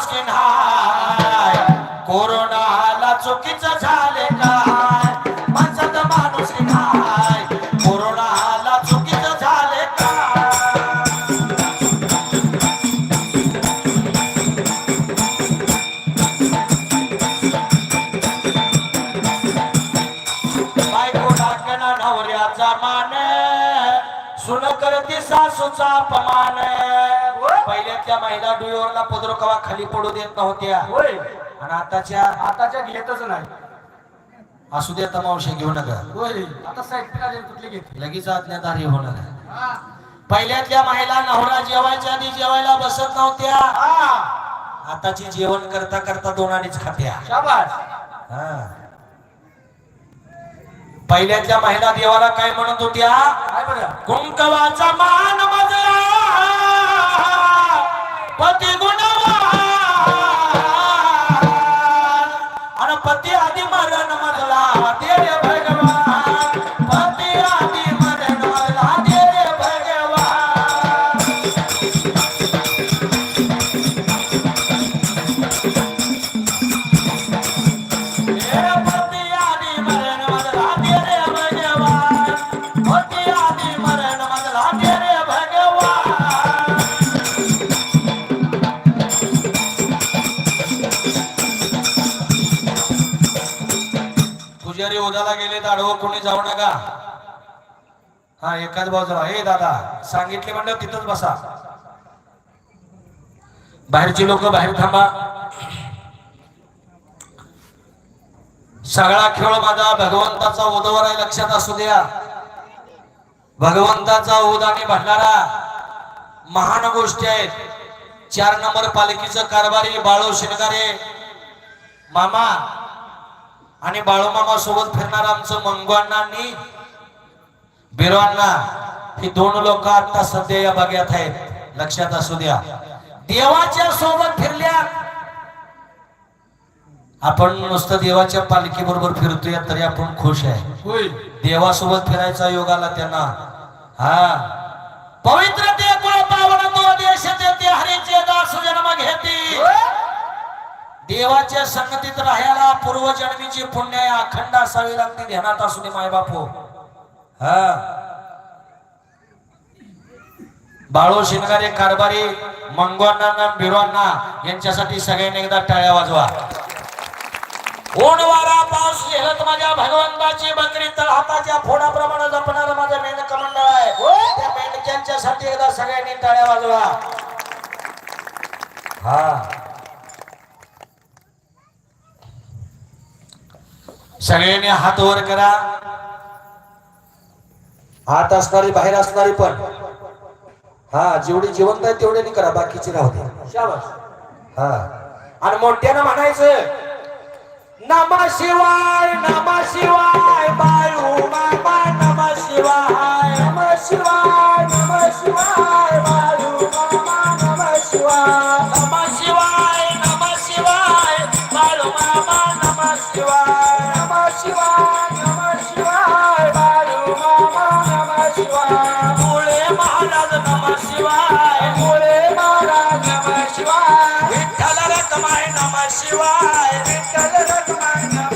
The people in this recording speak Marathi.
माणूस की नाही कोरोनाला चुकीचं झाले काय? माणसात माणूस की नाही कोरोनाला चुकीचं झाले काय? बायको नवऱ्याचा मान. सुन करती सासूचा अपमान. पहिल्याच्या महिला डुईवरला पदर कवा खाली पडू देत नव्हत्या. होय. आणि आताच्या आताच्या घेतच नाही. असू दे तमावशे घेऊ नका. होय. आता साहित्य आले कुठले घेतले? लगेच आज्ञाधारी होणार पहिल्यातल्या महिला नवरा जेवायच्या आधी जेवायला बसत नव्हत्या. आताची जेवण करता करता दोन अडीच खात्या. शाबास. हा. पहिल्यातल्या महिला देवाला काय म्हणत होत्या? कुंकवाचा मान आधी मरण मजला देव पुजारी उद्याला गेले आडवं कोणी जाऊ नका. हा एकाच बाजूला. हे दादा सांगितले म्हणलं तिथंच बसा. बाहेरची लोक बाहेर थांबा. सगळा खेळ माझा भगवंताचा उदवर आहे लक्षात असू द्या. भगवंताचा उद आणि भंडारा महान गोष्टी आहेत. चार नंबर पालखीचं कारभारी बाळू शिनगारे मामा आणि बाळूमामा सोबत फिरणार आमचं मंगवांनांनी बिरवांना ही दोन लोक आता सध्या या बग्यात आहेत. लक्षात असू द्या. देवाच्या सोबत फिरल्या. आपण नुसतं देवाच्या पालखी बरोबर फिरतोय तरी आपण खुश आहे. देवासोबत फिरायचा योग आला त्यांना. हा. पवित्र ते कुळ पावन तो देश ते हरीचे दास जन्म देवाच्या संगतीत राहायला पूर्वजन्मीची पुण्य आहे, अखंड असावी लागते ध्यानात असू दे माय बापू हा. बाळू शिनगारे कारभारी मंगवांना बिरवांना यांच्यासाठी सगळ्यांनी एकदा टाळ्या वाजवा. ऊन वारा पाऊस झेलत माझ्या भगवंताची बकरी तर हाताच्या फोडाप्रमाणे जपणार माझं मेंढक मंडळ आहे. त्या मेंढक्यांच्यासाठी एकदा सगळ्यांनी टाळ्या वाजवा. हा. सगळ्यांनी हात वर करा. हात असणारी बाहेर असणारी पण. हा जेवढी जिवंत आहे तेवढे नाही करा बाकीची राहू दे. शाबास. हा. आणि मोठ्यानं म्हणायचं नम शिवाय नम शिवाय बाळू शिवाय विठ्ठल रखमाय नम शिवाय. विठ्ठल रखमाय नम